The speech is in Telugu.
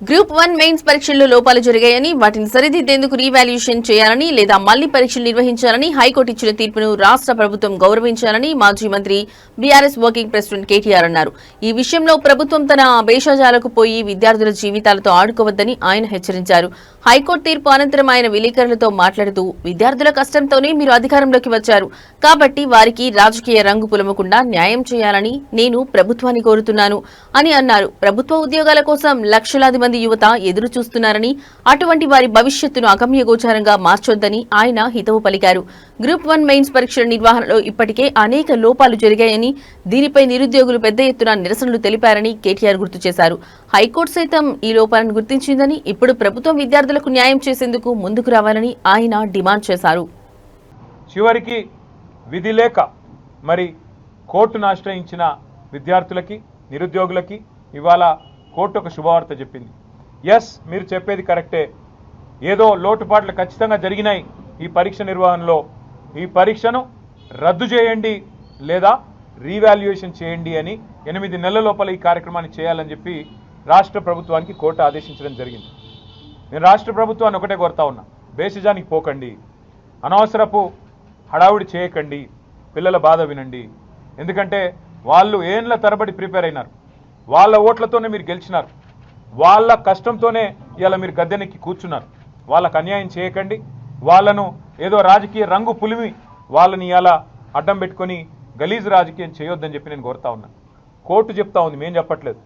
గ్రూప్ వన్ మెయిన్స్ పరీక్షల్లో లోపాలు జరిగాయని వాటిని సరిదిద్దేందుకు రీవాల్యుయేషన్ చేయాలని లేదా మళ్ళీ పరీక్షలు నిర్వహించాలని హైకోర్టు ఇచ్చిన తీర్పును రాష్ట్ర ప్రభుత్వం గౌరవించాలని మాజీ మంత్రి బీఆర్ఎస్ వర్కింగ్ ప్రెసిడెంట్ కేటీఆర్ అన్నారు. ఈ విషయంలో ప్రభుత్వం తన భేషజాలకు పోయి విద్యార్థుల జీవితాలతో ఆడుకోవద్దని ఆయన హెచ్చరించారు. హైకోర్టు తీర్పు అనంతరం ఆయన విలేకరులతో మాట్లాడుతూ విద్యార్థుల కష్టంతోనే మీరు అధికారంలోకి వచ్చారు. కాబట్టి వారికి రాజకీయ రంగు పులమకుండా న్యాయం చేయాలని నేను ప్రభుత్వాన్ని కోరుతున్నాను అని అన్నారు. ప్రభుత్వ ఉద్యోగాల కోసం లక్షలాది మంది యువత ఎదురు చూస్తున్నారని అటువంటి వారి భవిష్యత్తును అగమ్యగోచారంగా మార్చొద్దని ఆయన హితవు పలికారు. గ్రూప్ వన్ మెయిన్స్ పరీక్షల నిర్వహణలో ఇప్పటికే అనేక లోపాలు జరిగాయని దీనిపై నిరుద్యోగులు పెద్ద ఎత్తున నిరసనలు తెలిపారని కేటీఆర్ గుర్తు చేశారు. హైకోర్టు సైతం ఈ లోపాలను గుర్తించిందని ఇప్పుడు ప్రభుత్వం విద్యార్థులకు న్యాయం చేసేందుకు ముందుకు రావాలని ఆయన డిమాండ్ చేశారు. చివరికి విధి లేక మరి కోర్టును ఆశ్రయించిన విద్యార్థులకి నిరుద్యోగులకి ఇవాళ కోర్టు ఒక శుభవార్త చెప్పింది. ఎస్ మీరు చెప్పేది కరెక్టే. ఏదో లోటుపాట్లు ఖచ్చితంగా జరిగినాయి ఈ పరీక్ష నిర్వహణలో. ఈ పరీక్షను రద్దు చేయండి లేదా రీవాల్యుయేషన్ చేయండి అని ఎనిమిది నెలల లోపల ఈ కార్యక్రమాన్ని చేయాలని చెప్పి రాష్ట్ర ప్రభుత్వానికి కోర్టు ఆదేశించడం జరిగింది. నేను రాష్ట్ర ప్రభుత్వాన్ని ఒకటే కోరుతా ఉన్నా. బేసిజానికి పోకండి. అనవసరపు హడావుడి చేయకండి. పిల్లల బాధ వినండి. ఎందుకంటే వాళ్ళు ఏండ్ల తరబడి ప్రిపేర్ అయినారు. వాళ్ళ ఓట్లతోనే మీరు గెలిచినారు. వాళ్ళ కష్టంతోనే ఇలా మీరు గద్దెనికి కూర్చున్నారు. వాళ్ళకు అన్యాయం చేయకండి. వాళ్ళను ఏదో రాజకీయ రంగు పులిమి వాళ్ళని ఇలా అడ్డం పెట్టుకొని గలీజ్ రాజకీయం చేయొద్దని చెప్పి నేను కోరుతా ఉన్నాను కోర్టు చెప్తా ఉంది మేం చెప్పట్లేదు.